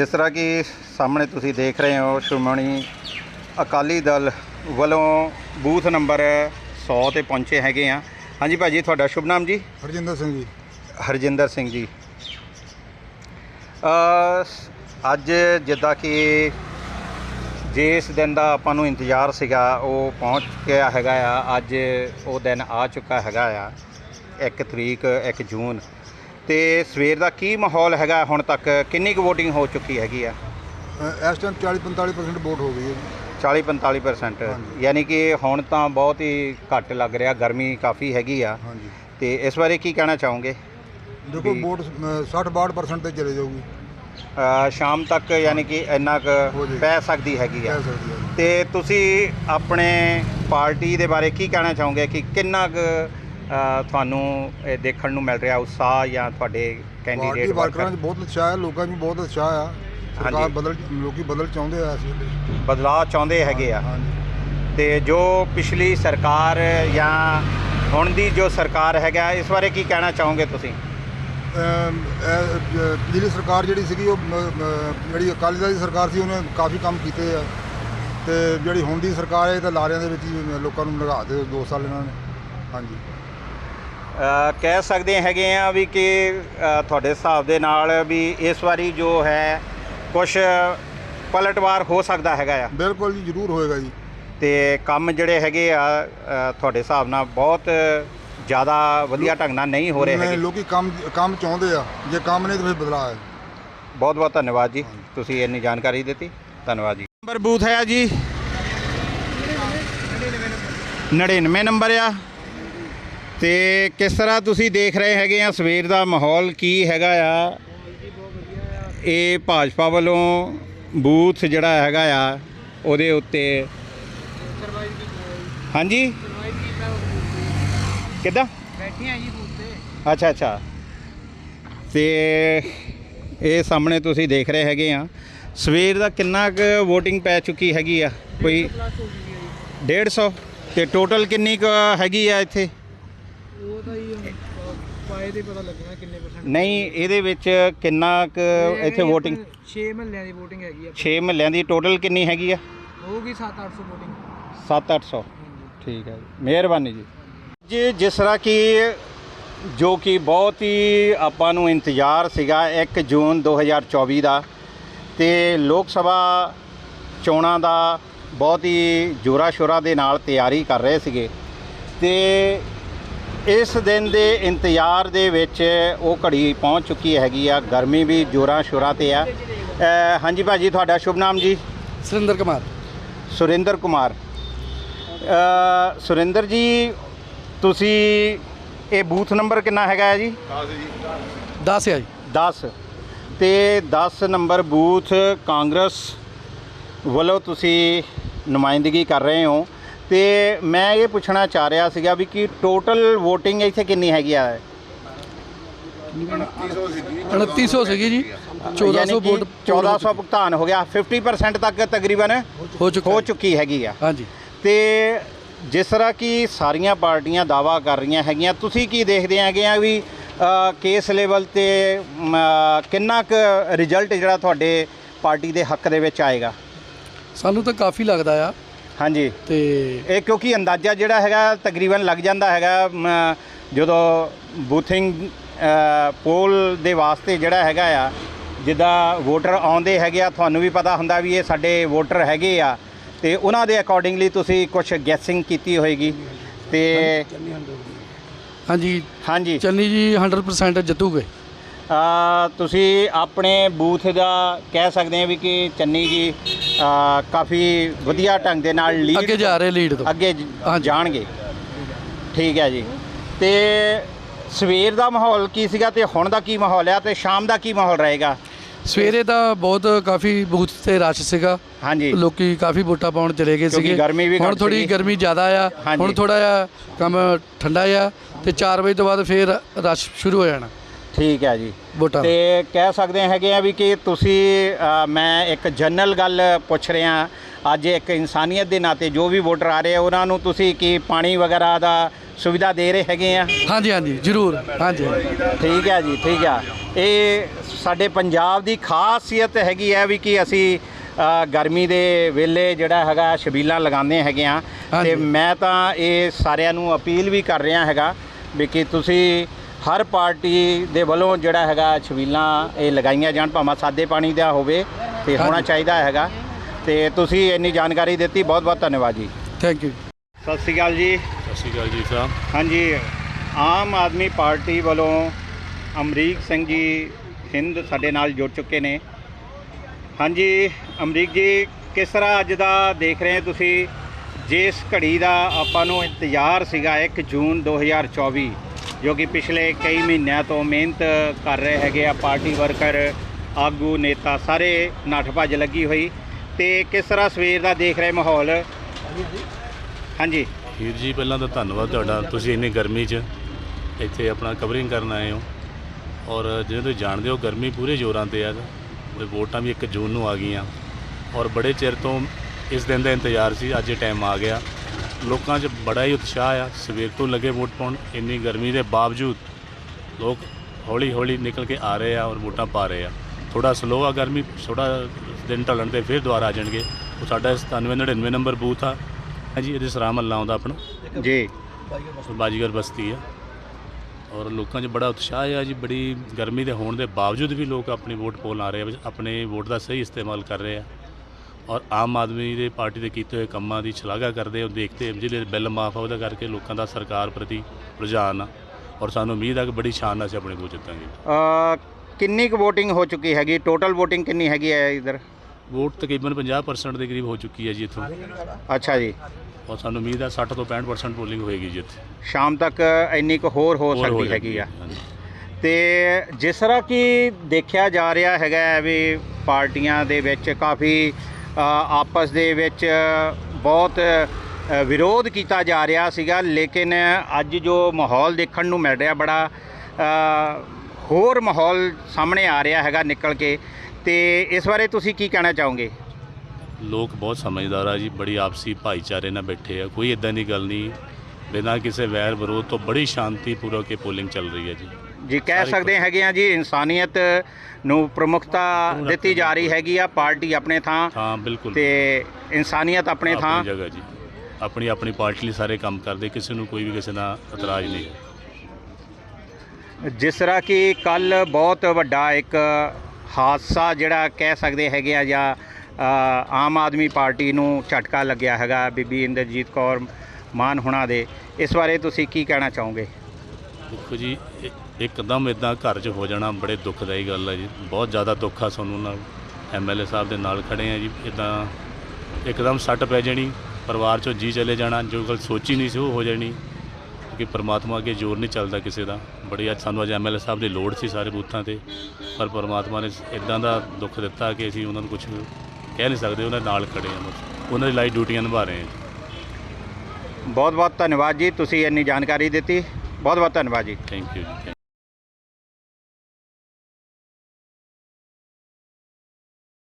ਜਿਸ ਤਰ੍ਹਾਂ ਕਿ ਸਾਹਮਣੇ ਤੁਸੀਂ ਦੇਖ ਰਹੇ ਹੋ ਸ਼੍ਰੋਮਣੀ ਅਕਾਲੀ ਦਲ ਵੱਲੋਂ ਬੂਥ ਨੰਬਰ 100 ਤੇ ਪਹੁੰਚੇ ਹੈਗੇ ਆ। ਹਾਂਜੀ ਭਾਜੀ ਤੁਹਾਡਾ ਸ਼ੁਭ ਨਾਮ ਜੀ? ਹਰਜਿੰਦਰ ਸਿੰਘ ਜੀ। ਹਰਜਿੰਦਰ ਸਿੰਘ ਜੀ। ਅ ਅੱਜ ਜਿੱਦਾਂ ਕਿ ਜਿਸ ਦਿਨ ਦਾ ਆਪਾਂ ਨੂੰ ਇੰਤਜ਼ਾਰ ਸੀਗਾ ਉਹ ਪਹੁੰਚ ਗਿਆ ਹੈਗਾ ਆ। ਅੱਜ ਉਹ ਦਿਨ ਆ ਚੁੱਕਾ ਹੈਗਾ ਆ 1 ਤਰੀਕ 1 ਜੂਨ। ਤੇ ਸਵੇਰ ਦਾ ਕੀ ਮਾਹੌਲ ਹੈਗਾ ਹੁਣ ਤੱਕ? ਕਿੰਨੀ ਕੁ VOTING ਹੋ ਚੁੱਕੀ ਹੈਗੀ ਆ? ਅ, ਇਸ ਟਾਈਮ 40 45% ਵੋਟ ਹੋ ਗਈ ਹੈ ਜੀ। 40 45% ਹਾਂਜੀ। ਯਾਨੀ ਕਿ ਹੁਣ ਤਾਂ ਬਹੁਤ ਹੀ ਘੱਟ ਲੱਗ ਰਿਹਾ ਗਰਮੀ ਕਾਫੀ ਹੈਗੀ ਆ। ਹਾਂਜੀ। ਤੇ ਇਸ ਬਾਰੇ ਕੀ ਕਹਿਣਾ ਚਾਹੋਗੇ? ਦੇਖੋ ਵੀ- ਵੋਟ 60 62% ਤੇ ਚਲੇ ਜਾਊਗੀ। ਅ, ਸ਼ਾਮ ਤੱਕ ਯਾਨੀ ਕਿ ਇੰਨਾ ਕੁ ਜਾਏਗੀ। ਪੈ ਸਕਦੀ ਹੈਗੀ ਆ। ਕਹਿ ਸਕਦੇ ਹਾਂ। ਤੇ ਤੁਸੀਂ ਆਪਣੇ ਪਾਰਟੀ ਦੇ ਬਾਰੇ ਕੀ ਕਹਿਣਾ ਚਾਹੋਗੇ ਕਿ ਕਿੰਨਾ ਕੁ ਤੁਹਾਨੂੰ ਇਹ ਦੇਖਣ ਨੂੰ ਮਿਲ ਰਿਹਾ ਉਤਸ਼ਾਹ ਜਾਂ ਤੁਹਾਡੇ ਕੈਂਡੀਡੇਟ ਵਰਕਰਾਂ 'ਚ ਬਹੁਤ ਉਤਸ਼ਾਹ ਹੈ ਲੋਕਾਂ 'ਚ ਵੀ ਬਹੁਤ ਉਤਸ਼ਾਹ ਆ। ਸਰਕਾਰ। ਬਦਲ ਲੋਕੀ ਬਦਲ ਚਾਹੁੰਦੇ ਆ ਵੇਲੇ। ਬਦਲਾਅ ਚਾਹੁੰਦੇ ਹੈਗੇ ਆ। ਤੇ ਜੋ ਪਿਛਲੀ ਸਰਕਾਰ ਜਾਂ ਹੁਣ ਦੀ ਜੋ ਸਰਕਾਰ ਹੈਗਾ ਇਸ ਬਾਰੇ ਕੀ ਕਹਿਣਾ ਚਾਹੋਗੇ ਤੁਸੀਂ? ਪਿਛਲੀ ਸਰਕਾਰ ਜਿਹੜੀ ਸੀਗੀ ਉਹ ਜਿਹੜੀ ਅਕਾਲੀ ਦਲ ਦੀ ਸਰਕਾਰ ਸੀ ਉਹਨੇ ਕਾਫੀ ਕੰਮ ਕੀਤੇ ਆ। ਤੇ ਜਿਹੜੀ ਹੁਣ ਦੀ ਸਰਕਾਰ ਹੈ ਇਹ ਤਾਂ ਲਾਰਿਆਂ ਦੇ ਵਿੱਚ ਹੀ ਲੋਕਾਂ ਨੂੰ ਲਗਾ ਦੇ ਦੋ ਸਾਲ ਇਹਨਾਂ ਨੇ। ਹਾਂਜੀ। ਕਹਿ ਸਕਦੇ ਹੈਗੇ ਆ ਵੀ ਕਿ ਤੁਹਾਡੇ ਹਿਸਾਬ ਦੇ ਨਾਲ ਵੀ ਇਸ ਵਾਰੀ ਜੋ ਹੈ ਕੁਝ ਪਲਟਵਾਰ ਹੋ ਸਕਦਾ ਹੈਗਾ ਆ। ਬਿਲਕੁਲ ਜੀ ਜ਼ਰੂਰ ਹੋਏਗਾ ਜੀ। ਤੇ ਕੰਮ ਜਿਹੜੇ ਹੈਗੇ ਆ ਅ, ਤੁਹਾਡੇ ਹਿਸਾਬ ਨਾਲ ਬਹੁਤ ਜ਼ਿਆਦਾ ਵਧੀਆ ਢੰਗ ਨਾਲ ਨਹੀਂ ਹੋ ਰਹੇ ਨਹੀਂ, ਹੈਗੇ। ਲੋਕੀ ਕੰਮ ਕੰਮ ਚਾਹੁੰਦੇ ਆ। ਜੇ ਕੰਮ ਨਹੀਂ ਤਾਂ ਫਿਰ ਬਦਲਾਅ ਹੈ। ਬਹੁਤ ਬਹੁਤ ਧੰਨਵਾਦ ਜੀ। ਤੁਸੀਂ ਇੰਨੀ ਜਾਣਕਾਰੀ ਦਿੱਤੀ। ਧੰਨਵਾਦ ਜੀ। ਨੰਬਰ ਬੂਥ ਹੈ ਜੀ। 99 ਨੰਬਰ ਆ। ਤੇ ਕਿਸ ਤਰ੍ਹਾਂ ਤੁਸੀਂ ਦੇਖ ਰਹੇ ਹੈਗੇ ਆ? ਸਵੇਰ ਦਾ ਮਾਹੌਲ ਕੀ ਹੈਗਾ ਆ? ਇਹ ਭਾਜਪਾ ਵੱਲੋਂ ਬੂਥ ਜਿਹੜਾ ਹੈਗਾ ਆ ਉਹਦੇ ਉੱਤੇ। ਹਾਂਜੀ? ਕਿੱਦਾਂ? ਬੈਠੇ ਆ ਜੀ ਬੂਥ ਤੇ। ਅੱਛਾ ਅੱਛਾ। ਤੇ ਇਹ ਸਾਹਮਣੇ ਤੁਸੀਂ ਦੇਖ ਰਹੇ ਹੈਗੇ ਆ। ਸਵੇਰ ਦਾ ਕਿੰਨਾ ਕੁ VOTING ਪੈ ਚੁੱਕੀ ਹੈਗੀ ਆ? ਕੋਈ ਪਲੱਸ ਹੋ ਗਈ ਹੈ 150 ਤੇ ਟੋਟਲ ਕਿੰਨੀ ਕੁ ਹੈਗੀ ਆ ਇੱਥੇ? ਪਾਏ ਦੇ ਪਤਾ ਲੱਗਣਾ ਕਿੰਨੇ ਪਰਸੈਂਟ ਨਹੀਂ ਇਹਦੇ ਵਿੱਚ ਕਿੰਨਾ ਕੁ ਇੱਥੇ VOTING? 6 ਮਹੱਲਿਆਂ ਦੀ VOTING ਹੈਗੀ ਆ। 6 ਮਹੱਲਿਆਂ ਦੀ ਟੋਟਲ ਕਿੰਨੀ ਹੈਗੀ ਆ? ਹੋਊਗੀ 7-800 VOTING 7-800 ਹਾਂਜੀ। ਠੀਕ ਹੈ ਜੀ। ਮਿਹਰਬਾਨੀ ਜੀ। ਜੀ ਜਿਸ ਤਰ੍ਹਾਂ ਕਿ ਜੋ ਕਿ ਬਹੁਤ ਹੀ ਆਪਾਂ ਨੂੰ ਇੰਤਜ਼ਾਰ ਸੀਗਾ 1 ਜੂਨ 2024 ਦਾ ਤੇ ਲੋਕ ਸਭਾ ਚੋਣਾਂ ਦਾ ਬਹੁਤ ਹੀ ਜੋਰਾ ਸ਼ੋਰਾ ਦੇ ਨਾਲ ਤਿਆਰੀ ਕਰ ਰਹੇ ਸੀਗੇ ਤੇ ਇਸ ਦਿਨ ਦੇ ਇੰਤਜ਼ਾਰ ਦੇ ਵਿੱਚ ਉਹ ਘੜੀ ਪਹੁੰਚ ਚੁੱਕੀ ਹੈਗੀ ਆ। ਗਰਮੀ ਵੀ ਜੋਰਾ ਸ਼ੋਰਾ ਤੇ ਆ। ਅ, ਹਾਂਜੀ ਭਾਜੀ ਤੁਹਾਡਾ ਸ਼ੁਭ ਨਾਮ ਜੀ? ਸੁਰਿੰਦਰ ਕੁਮਾਰ। ਸੁਰਿੰਦਰ ਕੁਮਾਰ। ਅ, ਸੁਰਿੰਦਰ ਜੀ ਤੁਸੀਂ ਇਹ ਬੂਥ ਨੰਬਰ ਕਿੰਨਾ ਹੈਗਾ ਹੈ ਜੀ? 10 ਆ ਜੀ। 10 ਤੇ 10 ਨੰਬਰ ਬੂਥ ਕਾਂਗਰਸ ਵੱਲੋਂ ਤੁਸੀਂ ਨੁਮਾਇੰਦਗੀ ਕਰ ਰਹੇ ਹੋ। ਤੇ ਮੈਂ ਇਹ ਪੁੱਛਣਾ ਚਾਹ ਰਿਹਾ ਸੀਗਾ ਵੀ ਕਿ ਟੋਟਲ VOTING ਇੱਥੇ ਕਿੰਨੀ ਹੈਗੀ ਆ? 2900 ਸੀਗੀ ਜੀ। 1400 ਯਾਨੀ ਕਿ ਵੋਟ 1400 ਭੁਗਤਾਨ ਹੋ ਗਿਆ। 50% ਤੱਕ ਤਕਰੀਬਨ ਹੋ ਚੁੱਕਾ ਹੈਗੀ ਆ। ਹਾਂਜੀ। ਤੇ ਜਿਸ ਤਰ੍ਹਾਂ ਕਿ ਸਾਰੀਆਂ ਪਾਰਟੀਆਂ ਦਾਵਾ ਕਰ ਰਹੀਆਂ ਹੈਗੀਆਂ ਤੁਸੀਂ ਕੀ ਦੇਖਦੇ ਹੈਗੇ ਆ ਵੀ ਕੇਸ ਲੈਵਲ ਤੇ ਕਿੰਨਾ ਕੁ ਰਿਜ਼ਲਟ ਜਿਹੜਾ ਤੁਹਾਡੇ ਪਾਰਟੀ ਦੇ ਹੱਕ ਦੇ ਵਿੱਚ ਆਏਗਾ? ਸਾਨੂੰ ਤਾਂ ਕਾਫੀ ਲੱਗਦਾ ਆ। ਹਾਂਜੀ। ਤੇ ਇਹ ਕਿਉਂਕਿ ਅੰਦਾਜ਼ਾ ਜਿਹੜਾ ਹੈਗਾ ਤਕਰੀਬਨ ਲੱਗ ਜਾਂਦਾ ਹੈਗਾ ਜਦੋਂ ਬੂਥਿੰਗ ਪੋਲ ਦੇ ਵਾਸਤੇ ਜਿਹੜਾ ਹੈਗਾ ਆ ਜਿੱਦਾਂ ਵੋਟਰ ਆਉਂਦੇ ਹੈਗੇ ਆ ਤੁਹਾਨੂੰ ਵੀ ਪਤਾ ਹੁੰਦਾ ਵੀ ਇਹ ਸਾਡੇ ਵੋਟਰ ਹੈਗੇ ਆ ਤੇ ਉਹਨਾਂ ਦੇ ਅਕੋਰਡਿੰਗਲੀ ਤੁਸੀਂ ਕੁਝ ਗੈਸਿੰਗ ਕੀਤੀ ਹੋਏਗੀ। ਤੇ ਹਾਂਜੀ ਹਾਂਜੀ ਚੰਨੀ ਜੀ 100% ਜਿੱਤੂਗੇ। ਤੁਸੀਂ ਆਪਣੇ ਬੂਥ ਦਾ ਕਹਿ ਸਕਦੇ ਆ ਵੀ ਕਿ ਚੰਨੀ ਜੀ ਕਾਫੀ ਵਧੀਆ ਢੰਗ ਦੇ ਨਾਲ ਲੀਡ ਅੱਗੇ ਜਾ ਰਹੇ ਲੀਡ ਤੋਂ। ਅੱਗੇ। ਜਾਣਗੇ। ਠੀਕ ਹੈ ਜੀ। ਤੇ ਸਵੇਰ ਦਾ ਮਾਹੌਲ ਕੀ ਸੀਗਾ ਤੇ ਹੁਣ ਦਾ ਕੀ ਮਾਹੌਲ ਆ ਤੇ ਸ਼ਾਮ ਦਾ ਕੀ ਮਾਹੌਲ ਰਹੇਗਾ? ਸਵੇਰੇ ਤਾਂ ਬਹੁਤ ਕਾਫੀ ਬੂਥ ਤੇ ਰਸ਼ ਸੀਗਾ। ਹਾਂਜੀ। ਲੋਕੀ ਕਾਫੀ ਵੋਟਾਂ ਪਾਉਣ ਚਲੇ ਗਏ ਸੀਗੇ। ਗਰਮੀ ਵੀ ਹੁਣ ਥੋੜੀ। ਗਰਮੀ ਜ਼ਿਆਦਾ ਆ। ਹੁਣ ਥੋੜਾ ਜਿਹਾ ਕੰਮ ਠੰਡਾ ਆ ਤੇ 4 ਵਜੇ ਤੋਂ ਬਾਅਦ ਫੇਰ ਰਸ਼ ਸ਼ੁਰੂ ਹੋ ਜਾਣਾ। ਠੀਕ ਹੈ ਜੀ। ਵੋਟਾਂ। ਤੇ ਕਹਿ ਸਕਦੇ ਹੈਗੇ ਆ ਵੀ ਕਿ ਤੁਸੀਂ ਅ, ਮੈਂ ਇੱਕ ਜਨਰਲ ਗੱਲ ਪੁੱਛ ਰਿਹਾ। ਅੱਜ ਇੱਕ ਇਨਸਾਨੀਅਤ ਦੇ ਨਾਤੇ ਜੋ ਵੀ ਵੋਟਰ ਆ ਰਹੇ ਆ ਉਹਨਾਂ ਨੂੰ ਤੁਸੀਂ ਕੀ ਪਾਣੀ ਵਗੈਰਾ ਦਾ ਸੁਵਿਧਾ ਦੇ ਰਹੇ ਹੈਗੇ ਆ? ਹਾਂਜੀ ਹਾਂਜੀ ਜ਼ਰੂਰ। ਹਾਂਜੀ ਠੀਕ ਹੈ ਜੀ ਠੀਕ ਆ। ਇਹ ਸਾਡੇ ਪੰਜਾਬ ਦੀ ਖਾਸੀਅਤ ਹੈਗੀ ਹੈ ਵੀ ਕਿ ਅਸੀਂ ਅ, ਗਰਮੀ ਦੇ ਵੇਲੇ ਜਿਹੜਾ ਹੈਗਾ ਛਬੀਲਾਂ ਲਗਾਉਂਦੇ ਹੈਗੇ ਆ। ਹਾਂਜੀ। ਤੇ ਮੈਂ ਤਾਂ ਇਹ ਸਾਰਿਆਂ ਨੂੰ ਅਪੀਲ ਵੀ ਕਰ ਰਿਹਾ ਹੈਗਾ ਵੀ ਕਿ ਤੁਸੀਂ ਹਰ ਪਾਰਟੀ ਦੇ ਵੱਲੋਂ ਜਿਹੜਾ ਹੈਗਾ ਛਬੀਲਾਂ ਇਹ ਲਗਾਈਆਂ ਜਾਣ ਭਾਵੇਂ ਸਾਦੇ ਪਾਣੀ ਦਾ ਹੋਵੇ ਤੇ ਹੋਣਾ। ਚਾਹੀਦਾ ਹੈਗਾ। ਤੇ ਤੁਸੀਂ ਇੰਨੀ ਜਾਣਕਾਰੀ ਦਿੱਤੀ ਬਹੁਤ ਬਹੁਤ ਧੰਨਵਾਦ ਜੀ। ਥੈਂਕ ਯੂ ਸਤਿ ਸ਼੍ਰੀ ਅਕਾਲ ਜੀ। ਸਤਿ ਸ਼੍ਰੀ ਅਕਾਲ ਜੀ ਸਾਹਿਬ ਹਾਂਜੀ ਆਮ ਆਦਮੀ ਪਾਰਟੀ ਵੱਲੋਂ ਅਮਰੀਕ ਸਿੰਘ ਜੀ ਹਿੰਦ ਸਾਡੇ ਨਾਲ ਜੁੜ ਚੁੱਕੇ ਨੇ। ਹਾਂਜੀ ਅਮਰੀਕ ਜੀ ਕਿਸ ਤਰ੍ਹਾਂ ਅੱਜ ਦਾ ਦੇਖ ਰਹੇ ਤੁਸੀਂ? ਜਿਸ ਘੜੀ ਦਾ ਆਪਾਂ ਨੂੰ ਇੰਤਜ਼ਾਰ ਸੀਗਾ 1 ਜੂਨ 2024 ਜੋ ਕਿ ਪਿਛਲੇ ਕਈ ਮਹੀਨਿਆਂ ਤੋਂ ਮਿਹਨਤ ਕਰ ਰਹੇ ਹੈਗੇ ਆ ਪਾਰਟੀ ਵਰਕਰ, ਆਗੂ, ਨੇਤਾ, ਸਾਰੇ ਨੱਠ ਭੱਜ ਲੱਗੀ ਹੋਈ। ਤੇ ਕਿਸ ਤਰ੍ਹਾਂ ਸਵੇਰ ਦਾ ਦੇਖ ਰਹੇ ਮਾਹੌਲ? ਹਾਂਜੀ। ਹੀਰ ਜੀ, ਪਹਿਲਾਂ ਤਾਂ ਧੰਨਵਾਦ ਤੁਹਾਡਾ। ਤੁਸੀਂ ਇੰਨੀ ਗਰਮੀ 'ਚ ਇੱਥੇ ਆਪਣਾ ਕਵਰਿੰਗ ਕਰਨ ਆਏ ਹੋ। ਔਰ ਜਿਵੇਂ ਤੁਸੀਂ ਜਾਣਦੇ ਹੋ, ਗਰਮੀ ਪੂਰੇ ਜ਼ੋਰਾਂ ਤੇ ਆ। ਤੇ ਵੋਟਾਂ ਵੀ 1 ਜੂਨ ਨੂੰ ਆ ਗਈਆਂ। ਔਰ ਬੜੇ ਚਿਰ ਤੋਂ ਇਸ ਦਿਨ ਦਾ ਇੰਤਜ਼ਾਰ ਸੀ, ਅੱਜ ਇਹ ਟਾਈਮ ਆ ਗਿਆ। ਲੋਕਾਂ 'ਚ ਬੜਾ ਹੀ ਉਤਸ਼ਾਹ ਆ। ਸਵੇਰ ਤੋਂ ਲੱਗੇ ਵੋਟ ਪਾਉਣ ਇੰਨੀ ਗਰਮੀ ਦੇ ਬਾਵਜੂਦ ਲੋਕ ਹੌਲੀ ਹੌਲੀ ਨਿਕਲ ਕੇ ਆ ਰਹੇ ਆ ਔਰ ਵੋਟਾਂ ਪਾ ਰਹੇ ਆ। ਥੋੜਾ ਸਲੋ ਆ ਗਰਮੀ ਥੋੜਾ ਦਿਨ ਢਲਣ ਤੇ ਫਿਰ ਦੁਬਾਰਾ ਆ ਜਾਣਗੇ। ਉਹ ਸਾਡਾ 9799 ਨੰਬਰ ਬੂਥ ਆ। ਜੀ ਇਹਦੇ ਸਰਾਮ ਅੱਲਾ ਆਉਂਦਾ ਆਪਣਾ। ਜੀ। ਬਾਜੀਗਰ ਬਸਤੀ ਆ। ਔਰ ਲੋਕਾਂ 'ਚ ਬੜਾ ਉਤਸ਼ਾਹ ਆ ਜੀ ਬੜੀ ਗਰਮੀ ਦੇ ਹੋਣ ਦੇ ਬਾਵਜੂਦ ਵੀ ਲੋਕ ਆਪਣੀ ਵੋਟ ਪਾਉਣ ਆ ਰਹੇ ਆ ਆਪਣੇ ਵੋਟ ਦਾ ਸਹੀ ਇਸਤੇਮਾਲ ਕਰ ਰਹੇ ਆ। ਔਰ ਆਮ ਆਦਮੀ ਦੇ ਪਾਰਟੀ ਦੇ ਕੀਤੇ ਹੋਏ ਕੰਮਾਂ ਦੀ ਸ਼ਲਾਘਾ ਕਰਦੇ ਹੋ ਦੇਖਦੇ ਜਿਹੜੇ ਬਿੱਲ ਮਾਫ ਆ ਉਹਦਾ ਕਰਕੇ ਲੋਕਾਂ ਦਾ ਸਰਕਾਰ ਪ੍ਰਤੀ ਰੁਝਾਨ ਆ। ਔਰ ਸਾਨੂੰ ਉਮੀਦ ਆ ਕਿ ਬੜੀ ਸ਼ਾਨ ਨਾਲ ਅਸੀਂ ਆਪਣੇ ਵੋਟ ਜਿੱਤਾਂਗੇ। ਅ, ਕਿੰਨੀ ਕੁ VOTING ਹੋ ਚੁੱਕੀ ਹੈਗੀ? ਟੋਟਲ VOTING ਕਿੰਨੀ ਹੈਗੀ ਹੈ ਇਧਰ? ਵੋਟ ਤਕਰੀਬਨ 50% ਦੇ ਕਰੀਬ ਹੋ ਚੁੱਕੀ ਹੈ ਜੀ ਇੱਥੋਂ। ਅੱਛਾ ਜੀ। ਔਰ ਸਾਨੂੰ ਉਮੀਦ ਆ 60 ਤੋਂ 65% ਪੋਲਿੰਗ ਹੋਏਗੀ ਜੀ ਇੱਥੇ। ਸ਼ਾਮ ਤੱਕ ਇੰਨੀ ਕੁ ਹੋਰ ਹੋ ਹੋਰ ਸਕਦੀ ਹੈਗੀ ਆ। ਹਾਂਜੀ। ਤੇ ਜਿਸ ਤਰ੍ਹਾਂ ਕਿ ਦੇਖਿਆ ਜਾ ਰਿਹਾ ਹੈਗਾ ਹੈ ਵੀ ਪਾਰਟੀਆਂ ਦੇ ਵਿੱਚ ਕਾਫੀ ਆਪਸ ਦੇ ਵਿੱਚ ਬਹੁਤ ਵਿਰੋਧ ਕੀਤਾ ਜਾ ਰਿਹਾ ਸੀਗਾ। ਲੇਕਿਨ ਅੱਜ ਜੋ ਮਾਹੌਲ ਦੇਖਣ ਨੂੰ ਮਿਲ ਰਿਹਾ, ਬੜਾ ਹੋਰ ਮਾਹੌਲ ਸਾਹਮਣੇ ਆ ਰਿਹਾ ਹੈਗਾ ਨਿਕਲ ਕੇ। ਤੇ ਇਸ ਬਾਰੇ ਤੁਸੀਂ ਕੀ ਕਹਿਣਾ ਚਾਹੋਗੇ? ਲੋਕ ਬਹੁਤ ਸਮਝਦਾਰ ਆ ਜੀ, ਬੜੀ ਆਪਸੀ ਭਾਈਚਾਰੇ ਨਾਲ ਬੈਠੇ ਆ। ਕੋਈ ਇਦਾਂ ਦੀ ਗੱਲ ਨਹੀਂ। ਬਿਨਾਂ ਕਿਸੇ ਵੈਰ ਵਿਰੋਧ ਤੋਂ ਬੜੀ ਸ਼ਾਂਤੀਪੂਰਵਕ ਇਹ ਪੋਲਿੰਗ ਚੱਲ ਰਹੀ ਹੈ ਜੀ। ਜੀ ਕਹਿ ਸਕਦੇ ਹੈਗੇ ਆ ਜੀ ਇਨਸਾਨੀਅਤ ਨੂੰ ਪ੍ਰਮੁੱਖਤਾ ਦਿੱਤੀ ਜਾ ਰਹੀ ਹੈਗੀ ਆ ਪਾਰਟੀ ਆਪਣੇ ਥਾਂ ਹਾਂ ਬਿਲਕੁਲ। ਤੇ ਇਨਸਾਨੀਅਤ ਆਪਣੇ ਥਾਂ। ਆਪਣੀ ਜਗ੍ਹਾ ਜੀ। ਆਪਣੀ ਆਪਣੀ ਪਾਰਟੀ ਲਈ ਸਾਰੇ ਕੰਮ ਕਰਦੇ ਕਿਸੇ ਨੂੰ ਕੋਈ ਵੀ ਕਿਸੇ ਨਾਲ ਇਤਰਾਜ਼ ਨਹੀਂ ਹੈ। ਜਿਸ ਤਰ੍ਹਾਂ ਕਿ ਕੱਲ ਬਹੁਤ ਵੱਡਾ ਇੱਕ ਹਾਦਸਾ ਜਿਹੜਾ ਕਹਿ ਸਕਦੇ ਹੈਗੇ ਆ ਜਾਂ ਆਮ ਆਦਮੀ ਪਾਰਟੀ ਨੂੰ ਝਟਕਾ ਲੱਗਿਆ ਹੈਗਾ ਬੀਬੀ ਇੰਦਰਜੀਤ ਕੌਰ ਮਾਨ ਹੁਣਾਂ ਦੇ। ਇਸ ਬਾਰੇ ਤੁਸੀਂ ਕੀ ਕਹਿਣਾ ਚਾਹੋਗੇ? ਦੇਖੋ ਜੀ ਇੱਕਦਮ ਇਦਾਂ ਘਰ 'ਚ ਹੋ ਜਾਣਾ ਬੜੇ ਦੁੱਖਦਾਈ ਗੱਲ ਹੈ ਜੀ। ਬਹੁਤ ਜ਼ਿਆਦਾ ਦੁੱਖ ਆ ਸਾਨੂੰ ਨਾਲ। ਐਮਐਲਏ ਸਾਹਿਬ ਦੇ ਨਾਲ ਖੜੇ ਆ ਜੀ। ਇਦਾਂ ਇੱਕਦਮ ਸੱਟ ਪੈ ਜਾਣੀ ਪਰਿਵਾਰ 'ਚੋਂ ਜੀ ਚਲੇ ਜਾਣਾ ਜੋ ਗੱਲ ਸੋਚੀ ਨਹੀਂ ਸੀ ਉਹ ਹੋ ਜਾਣੀ ਕਿ ਪਰਮਾਤਮਾ ਅੱਗੇ ਜ਼ੋਰ ਨਹੀਂ ਚੱਲਦਾ ਕਿਸੇ ਦਾ। ਬੜੀ ਅੱਜ ਸਾਨੂੰ ਅੱਜ ਐਮਐਲਏ ਸਾਹਿਬ ਦੀ ਲੋੜ ਸੀ ਸਾਰੇ ਬੂਥਾਂ ਤੇ ਪਰ ਪਰਮਾਤਮਾ ਨੇ ਇਦਾਂ ਦਾ ਦੁੱਖ ਦਿੱਤਾ ਕਿ ਅਸੀਂ ਉਹਨਾਂ ਨੂੰ ਕੁਝ ਕਹਿ ਨਹੀਂ ਸਕਦੇ ਉਹਨਾਂ ਨਾਲ ਖੜੇ ਆ ਬਸ। ਉਹਨਾਂ ਦੀ ਲਾਈਵ ਡਿਊਟੀਆਂ ਨਿਭਾ ਰਹੇ ਹਾਂ ਬਹੁਤ ਬਹੁਤ ਧੰਨਵਾਦ ਜੀ ਤੁਸੀਂ ਇੰਨੀ ਜਾਣਕਾਰੀ ਦਿੱਤੀ। ਬਹੁਤ ਬਹੁਤ ਧੰਨਵਾਦ ਜੀ। ਥੈਂਕ ਯੂ ਜੀ